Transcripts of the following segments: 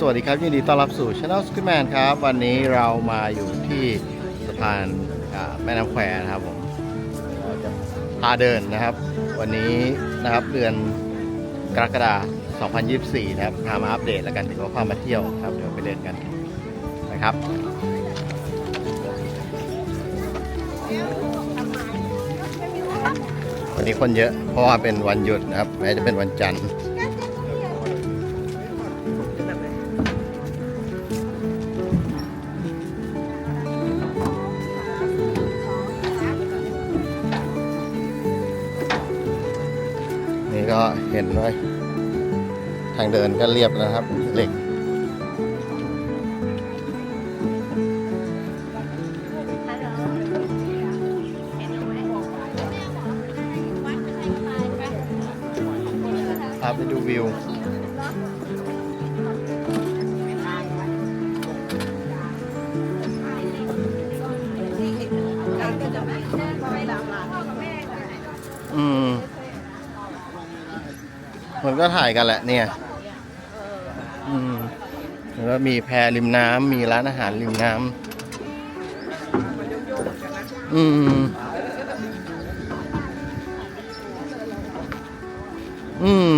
สวัสดีครับ ยินดีต้อนรับสู่ Channel s k i m a n ครับ วันนี้เรามาอยู่ที่สะพานแม่น้ำแควนะครับผมเราจะพาเดินนะครับ วันนี้นะครับเดือนกรกฎาคม 2024 นะครับพามาอัปเดตแล้วกันถือว่าพามาเที่ยวครับเดี๋ยวไปเดินกันนะครับวันนี้คนเยอะเพราะว่าเป็นวันหยุดนะครับแม้จะเป็นวันจันทร์ ก็เห็นไว้ ทางเดินก็เรียบแล้วครับเหล็ก มันก็ถ่ายกันแหละเนี่ยอืมแล้วมีแพริมน้ำมีร้านอาหารริมน้ำอืม อืม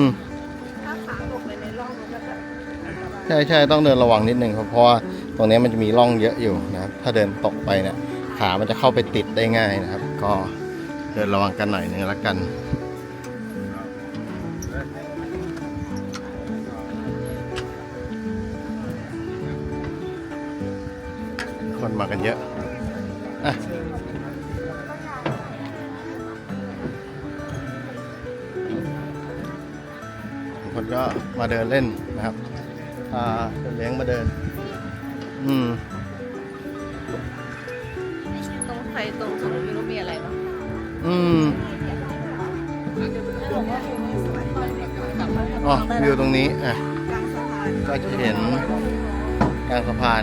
ใช่ใช่ต้องเดินระวังนิดนึงครับเพราะว่าตรงนี้มันจะมีร่องเยอะอยู่นะครับถ้าเดินตกไปเนี่ยขามันจะเข้าไปติดได้ง่ายนะครับ ก็เดินระวังกันหน่อยนึงแล้วกัน คนมากันเยอะอะคนก็มาเดินเล่นนะครับพาเดินเลี้ยงมาเดิน อืมตรงไฟตรงถนนไม่รู้มีอะไรเนาะอืมอ๋อวิวตรงนี้อะก็จะเห็นกลางสะพาน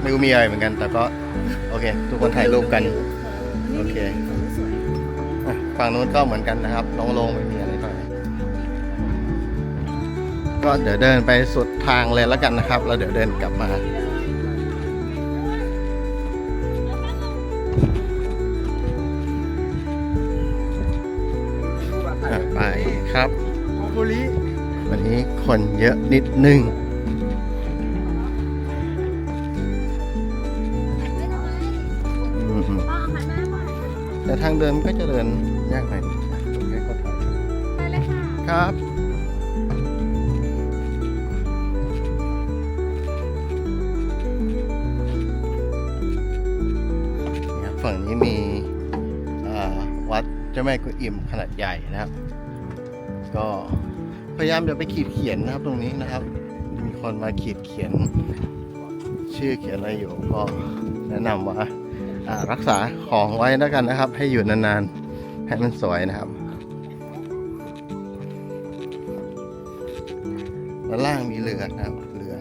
ไม่รู้มีอะไรเหมือนกัน แต่ก็โอเค ทุกคนถ่ายรูปกัน โอเค อะฝั่งนู้นก็เหมือนกันนะครับโล่งๆไม่มีอะไรเท่าไหร่ก็เดี๋ยวเดินไปสุดทางเลยแล้วกันนะครับ แล้วเดี๋ยวเดินกลับมา อะไปครับวันนี้คนเยอะนิดนึง แต่ทางเดินก็จะเดินยากหน่อยให้เขาถ่ายครับนี่ครับฝั่งนี้มีอ่าวัดเจ้าแม่กุนอิ่มขนาดใหญ่นะครับ ก็พยายามจะไปขีดเขียนนะครับตรงนี้นะครับ มีคนมาขีดเขียน ชื่อเขียนอะไรอยู่ก็แนะนำว่าอ่า รักษาของไว้แล้วกันนะครับ ให้อยู่นานๆ ให้มันสวยนะครับด้านล่างมีเรือนะครับเรือ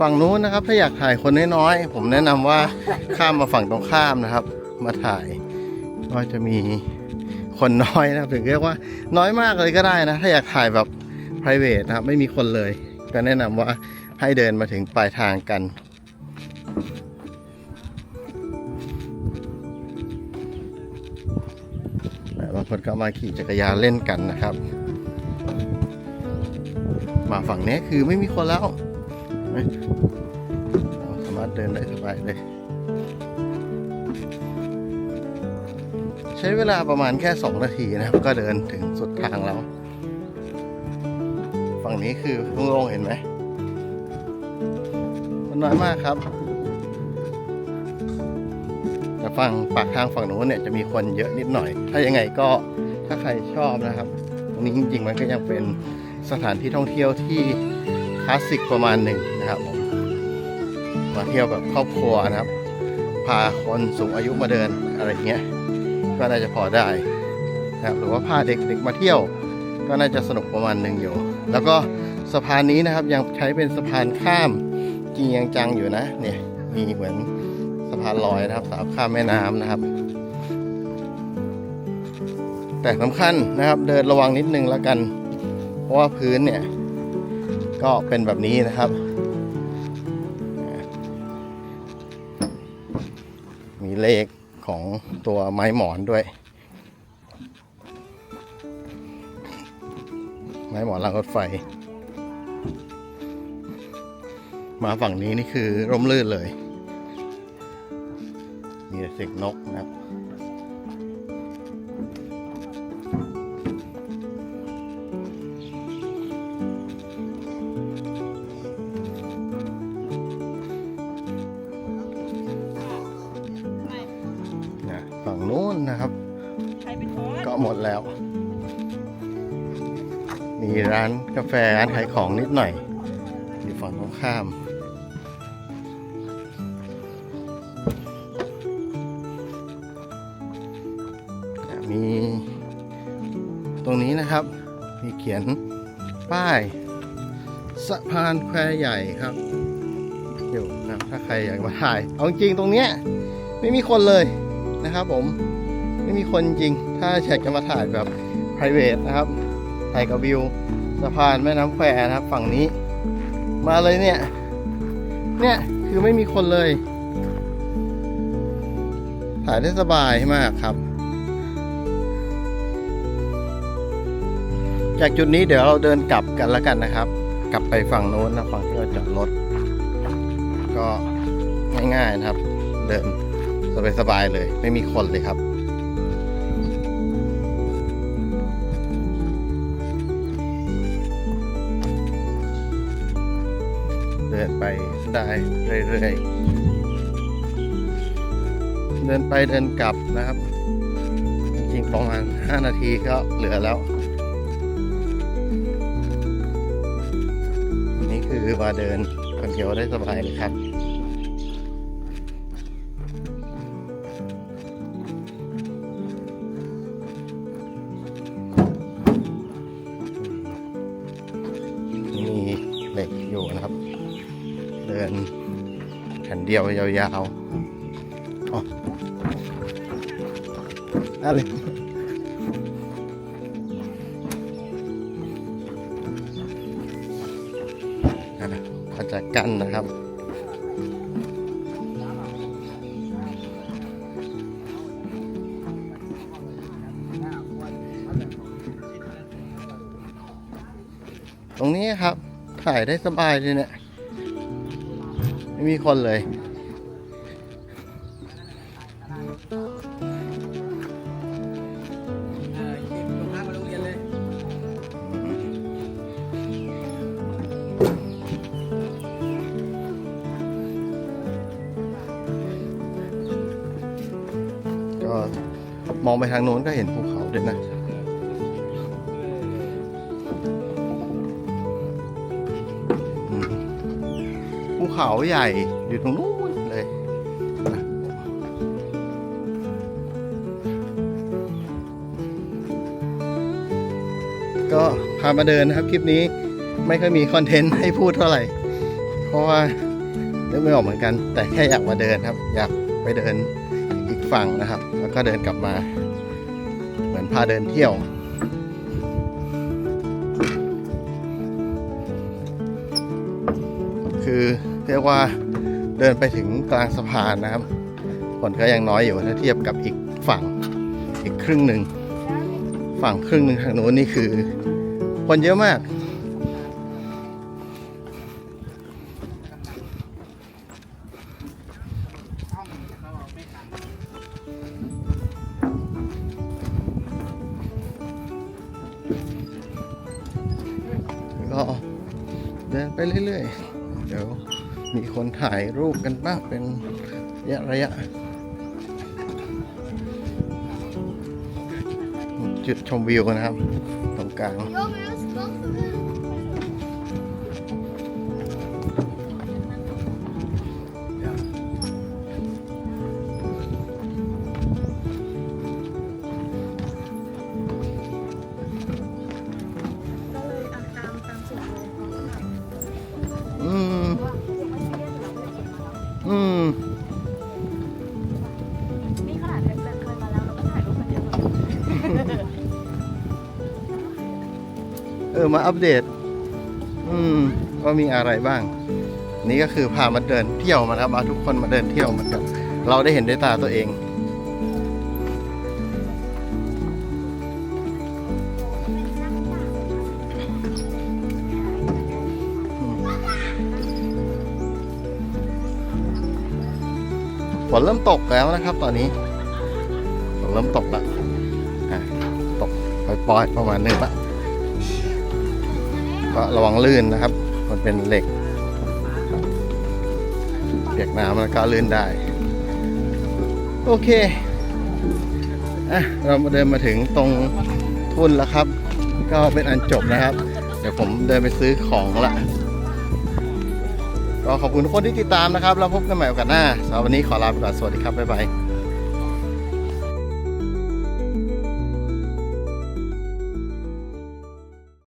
ฝั่งนู้นนะครับ ถ้าอยากถ่ายคนน้อยๆผมแนะนำว่าข้ามมาฝั่งตรงข้ามนะครับ มาถ่ายก็จะมีคนน้อยนะครับถึงเรียกว่าน้อยมากเลยก็ได้นะ ถ้าอยากถ่ายแบบ p r i v a t นะครับ ไม่มีคนเลย ก็แนะนำว่าให้เดินมาถึงปลายทางกันางคนก็มาขี่จักรยานเล่นกันนะครับ มาฝั่งนี้คือไม่มีคนแล้วสามารถเดินได้สบายเลย ใช้เวลาประมาณแค่ 2 นาทีนะครับ ก็เดินถึงสุดทางแล้วฝั่งนี้คือโล่งเห็นไหมมันน้อยมากครับ ฝั่งปากทางฝั่งโน้นเนี่ยจะมีคนเยอะนิดหน่อย ถ้ายังไงก็ถ้าใครชอบนะครับตรงนี้จริงๆมันก็ยังเป็นสถานที่ท่องเที่ยวที่คลาสสิกประมาณหนึ่งนะครับผมมาเที่ยวแบบครอบครัวนะครับ พาคนสูงอายุมาเดินอะไรเงี้ยก็น่าจะพอได้นะครับหรือว่าพาเด็กๆมาเที่ยว ก็น่าจะสนุกประมาณหนึ่งอยู่ แล้วก็สะพานนี้นะครับยังใช้เป็นสะพานข้ามจริงยังจังอยู่นะเนี่ยมีเหมือน สะพานลอยนะครับสาวข้ามแม่น้ำนะครับ แต่สำคัญนะครับเดินระวังนิดนึงแล้วกัน เพราะว่าพื้นเนี่ย ก็เป็นแบบนี้นะครับ มีเลขของตัวไม้หมอนด้วย ไม้หมอนรางรถไฟมาฝั่งนี้นี่คือร่มรื่นเลย มีแต่เสียงนกนะครับนะฝั่งนู้นนะครับใครเป็นทอดก็หมดแล้ว มีร้านกาแฟร้านขายของนิดหน่อยอยู่ฝั่งตรงข้ามมี รงนี้นะครับ มีเขียนป้ายสะพานแควใหญ่ครับอยู่นะถ้าใครอยากมาถ่าย เอาจริงตรงเนี้ยไม่มีคนเลยนะครับ ผมไม่มีคนจริง ถ้าอยากจะมาถ่ายแบบ p r i v a t นะครับถ่ายกับวิวสะพานแม่น้ำแควนะครับ ฝั่งนี้ มาเลยเนี่ย เนี่ยคือไม่มีคนเลย ถ่ายได้สบายมากครับ จากจุดนี้เดี๋ยวเราเดินกลับกันแล้วกันนะครับ กลับไปฝั่งโน้นนะฝั่งที่เราจอดรถ ก็ง่ายๆนะครับ เดินสบายๆเลย ไม่มีคนเลยครับเดินไปได้เรื่อยๆ เดินไปเดินกลับนะครับ จริงๆประมาณ 5 นาทีก็เหลือแล้ว อมาเดินคนเดียวได้สบายเลยครับมีเหล็กอยู่นะครับ เดินแผ่นเดียวยาวๆอ๋ออะไร กันนะครับ ตรงนี้ครับ ถ่ายได้สบายเลยเนี่ยไม่มีคนเลย มองไปทางโน้นก็เห็นภูเขาด้วยนะภูเขาใหญ่อยู่ตรงนู้นเลยก็พามาเดินนะครับคลิปนี้ไม่ค่อยมีคอนเทนต์ให้พูดเท่าไหร่ เพราะว่านึกไม่ออกเหมือนกัน แต่แค่อยากมาเดินครับ อยากไปเดิน อีกฝั่งนะครับ แล้วก็เดินกลับมา เหมือนพาเดินเที่ยว คือเรียกว่าเดินไปถึงกลางสะพานนะครับคนก็ยังน้อยอยู่ถ้าเทียบกับอีกฝั่งอีกครึ่งหนึ่งฝั่งครึ่งหนึ่งทางโน้นนี่คือ คนเยอะมาก เดินไปเรื่อยๆ เดี๋ยวมีคนถ่ายรูปกันบ้างเป็นระยะระยะ จุดชมวิวนะครับ ตรงกลาง เออมาอัปเดต อืมว่ามีอะไรบ้าง นี่ก็คือพามาเดินเที่ยวมาครับเอาทุกคนมาเดินเที่ยวเหมือนกับเราได้เห็นด้วยตาตัวเองฝนเริ่มตกแล้วนะครับ ตอนนี้ฝนเริ่มตกแล้วอะตกปล่อยๆประมาณนึงละ ก็ระวังลื่นนะครับ มันเป็นเหล็กเปียกน้ำแล้วก็ลื่นได้ โอเคอะเรามาเดินมาถึงตรงทุ่นแล้วครับ ก็เป็นอันจบนะครับ เดี๋ยวผมเดินไปซื้อของละก็ขอบคุณทุกคนที่ติดตามนะครับแล้วพบกันใหม่โอกาสหน้าสำหรับวันนี้ขอลาไปก่อนสวัสดีครับบ๊ายบาย